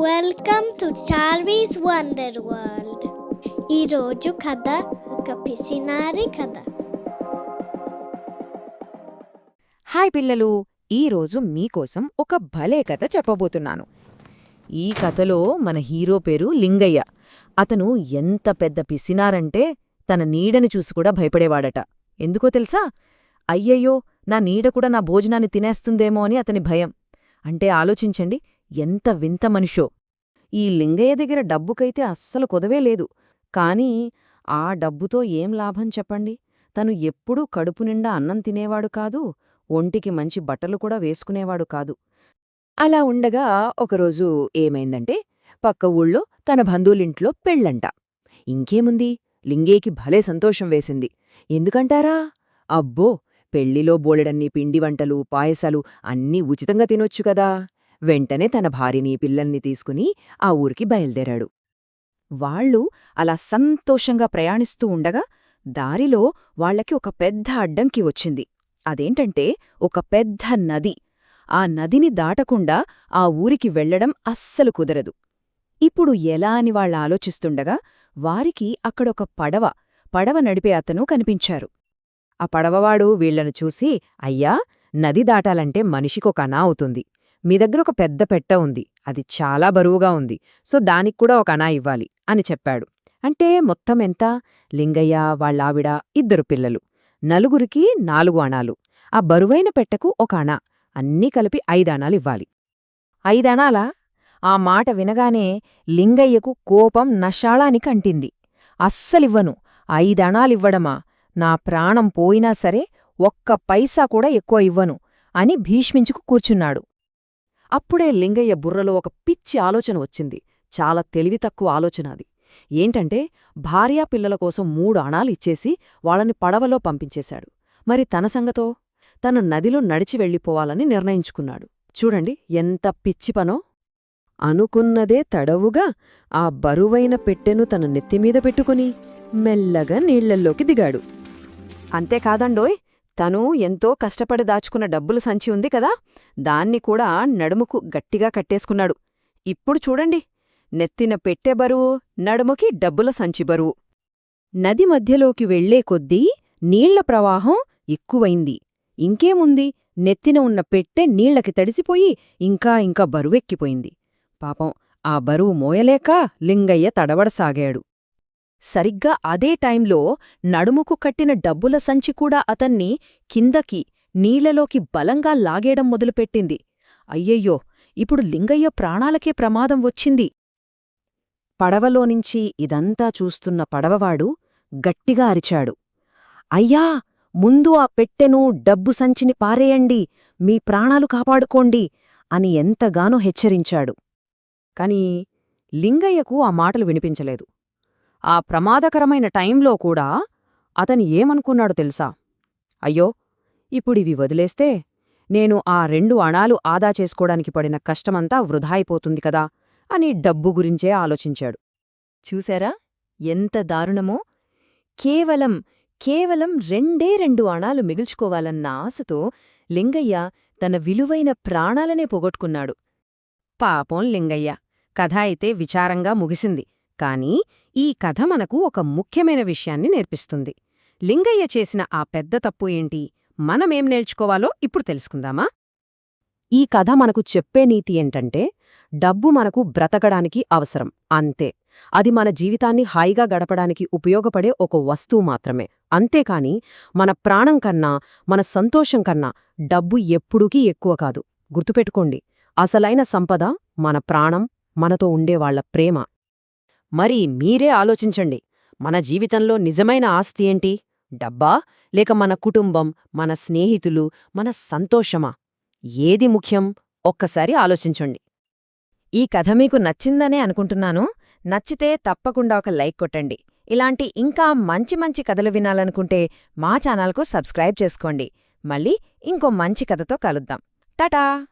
Welcome to Charvi's wonder world ఈరోజు కథ ఒక పిసినారి కథ. హాయ్ పిల్లలు ఈరోజు మీకోసం ఒక భలే కథ చెప్పబోతున్నాను. ఈ కథలో మన హీరో పేరు లింగయ్య. అతను ఎంత పెద్ద పిసినారంటే తన నీడని చూసి కూడా భయపడేవాడట. ఎందుకో తెలుసా? అయ్యయ్యో నా నీడ కూడా నా భోజనాన్ని తినేస్తుందేమో అని అతని భయం. అంటే ఆలోచించండి ఎంత వింత మనిషో. ఈ లింగయ్య దగ్గర డబ్బుకైతే అస్సలు కొదవే లేదు. కాని ఆ డబ్బుతో ఏం లాభం చెప్పండి? తను ఎప్పుడూ కడుపు నిండా అన్నం తినేవాడు కాదు ఒంటికి మంచి బట్టలు కూడా వేసుకునేవాడు కాదు. అలా ఉండగా ఒకరోజు ఏమైందంటే పక్క ఊళ్ళో తన బంధువులింట్లో పెళ్ళంట. ఇంకేముంది? లింగేకి భలే సంతోషం వేసింది. ఎందుకంటారా? అబ్బో! పెళ్ళిలో బోలెడన్ని పిండి వంటలు పాయసాలు అన్నీ ఉచితంగా తినొచ్చు కదా! వెంటనే తన భార్యని పిల్లల్ని తీసుకుని ఆ ఊరికి బయల్దేరాడు. వాళ్ళు అలా సంతోషంగా ప్రయాణిస్తూ ఉండగా దారిలో వాళ్ళకి ఒక పెద్ద అడ్డంకి వచ్చింది. అదేంటంటే ఒక పెద్ద నది. ఆ నదిని దాటకుండా ఆ ఊరికి వెళ్ళడం అస్సలు కుదరదు. ఇప్పుడు ఎలా అని వాళ్ళ ఆలోచిస్తుండగా వారికి అక్కడొక పడవ పడవ నడిపే అతను కనిపించారు. ఆ పడవవాడు వీళ్ళను చూసి అయ్యా నది దాటాలంటే మనిషికొక అనా అవుతుంది. మీ దగ్గర ఒక పెద్ద పెట్ట ఉంది. అది చాలా బరువుగా ఉంది. సో దానికి కూడా ఒక అనా ఇవ్వాలి అని చెప్పాడు. అంటే మొత్తం ఎంత? లింగయ్య వాళ్ళావిడ ఇద్దరు పిల్లలు. నలుగురికి నాలుగు అణాలు. ఆ బరువైన పెట్టకు ఒక అణ. అన్నీ కలిపి ఐదణాలివ్వాలి ఐదణాలా ఆ మాట వినగానే లింగయ్యకు కోపం నషాళానికి అంటింది. అస్సలివ్వను. ఐదణాలివ్వడమా నా ప్రాణం పోయినా సరే ఒక్క పైసా కూడా ఎక్కువ ఇవ్వను అని భీష్మించుకు కూర్చున్నాడు. అప్పుడే లింగయ్య బుర్రలో ఒక పిచ్చి ఆలోచన వచ్చింది. చాలా తెలివి తక్కువ ఆలోచన అది. ఏంటంటే భార్యా పిల్లల కోసం మూడు అణాలు ఇచ్చేసి వాళ్ళని పడవలో పంపించేశాడు. మరి తన సంగతో? తను నదిలో నడిచి వెళ్ళిపోవాలని నిర్ణయించుకున్నాడు. చూడండి ఎంత పిచ్చి పనో! అనుకున్నదే తడవుగా ఆ బరువైన పెట్టెను తన నెత్తిమీద పెట్టుకుని మెల్లగా నీళ్ళల్లోకి దిగాడు. అంతేకాదండోయ్! తను ఎంతో కష్టపడి దాచుకున్న డబ్బుల సంచి ఉంది కదా దాన్ని కూడా నడుముకు గట్టిగా కట్టేసుకున్నాడు. ఇప్పుడు చూడండి నెత్తిన పెట్టె బరువు నడుముకి డబ్బుల సంచి బరువు. నది మధ్యలోకి వెళ్ళే కొద్దీ నీళ్ళ ప్రవాహం ఎక్కువైంది. ఇంకేముంది? నెత్తిన ఉన్న పెట్టె నీళ్ళకి తడిసిపోయి ఇంకా ఇంకా బరువెక్కిపోయింది. పాపం ఆ బరువు మోయలేక లింగయ్య తడబడసాగాడు. సరిగ్గా అదే టైంలో నడుముకు కట్టిన డబ్బుల సంచి కూడా అతన్ని కిందకి నీళ్ళలోకి బలంగా లాగేయడం మొదలుపెట్టింది. అయ్యయ్యో! ఇప్పుడు లింగయ్య ప్రాణాలకే ప్రమాదం వచ్చింది. పడవలోనించి ఇదంతా చూస్తున్న పడవవాడు గట్టిగా అరిచాడు. అయ్యా! ముందు ఆ పెట్టెను డబ్బు సంచిని పారేయండి. మీ ప్రాణాలు కాపాడుకోండి అని ఎంతగానో హెచ్చరించాడు. కాని లింగయ్యకు ఆ మాటలు వినిపించలేదు. ఆ ప్రమాదకరమైన టైంలో కూడా అతని ఏమనుకున్నాడు తెలుసా? అయ్యో ఇప్పుడివి వదిలేస్తే నేను ఆ రెండు అణాలు ఆదా చేసుకోడానికి పడిన కష్టమంతా వృధా అయిపోతుంది కదా అని డబ్బు గురించే ఆలోచించాడు. చూశారా ఎంత దారుణమో! కేవలం కేవలం రెండే రెండు అణాలు మిగుల్చుకోవాలన్న ఆశతో లింగయ్య తన విలువైన ప్రాణాలనే పొగొట్టుకున్నాడు. పాపం లింగయ్య కథ అయితే విచారంగా ముగిసింది. కాని ఈ కథ మనకు ఒక ముఖ్యమైన విషయాన్ని నేర్పిస్తుంది. లింగయ్య చేసిన ఆ పెద్ద తప్పు ఏంటి? మనమేం నేర్చుకోవాలో ఇప్పుడు తెలుసుకుందామా? ఈ కథ మనకు చెప్పే నీతి ఏంటంటే డబ్బు మనకు బ్రతకడానికి అవసరం అంతే. అది మన జీవితాన్ని హాయిగా గడపడానికి ఉపయోగపడే ఒక వస్తువు మాత్రమే. అంతేకాని మన ప్రాణం కన్నా మన సంతోషం కన్నా డబ్బు ఎప్పుడూకీ ఎక్కువ కాదు. గుర్తుపెట్టుకోండి అసలైన సంపద మన ప్రాణం మనతో ఉండేవాళ్ళ ప్రేమ. మరి మీరే ఆలోచించండి. మన జీవితంలో నిజమైన ఆస్తి ఏంటి? డబ్బా? లేక మన కుటుంబం మన స్నేహితులు మన సంతోషమా? ఏది ముఖ్యం? ఒక్కసారి ఆలోచించండి. ఈ కథ మీకు నచ్చిందనే అనుకుంటున్నాను. నచ్చితే తప్పకుండా ఒక లైక్ కొట్టండి. ఇలాంటి ఇంకా మంచి మంచి కథలు వినాలనుకుంటే మా ఛానల్కు సబ్స్క్రైబ్ చేసుకోండి. మళ్ళీ ఇంకో మంచి కథతో కలుద్దాం. టటా!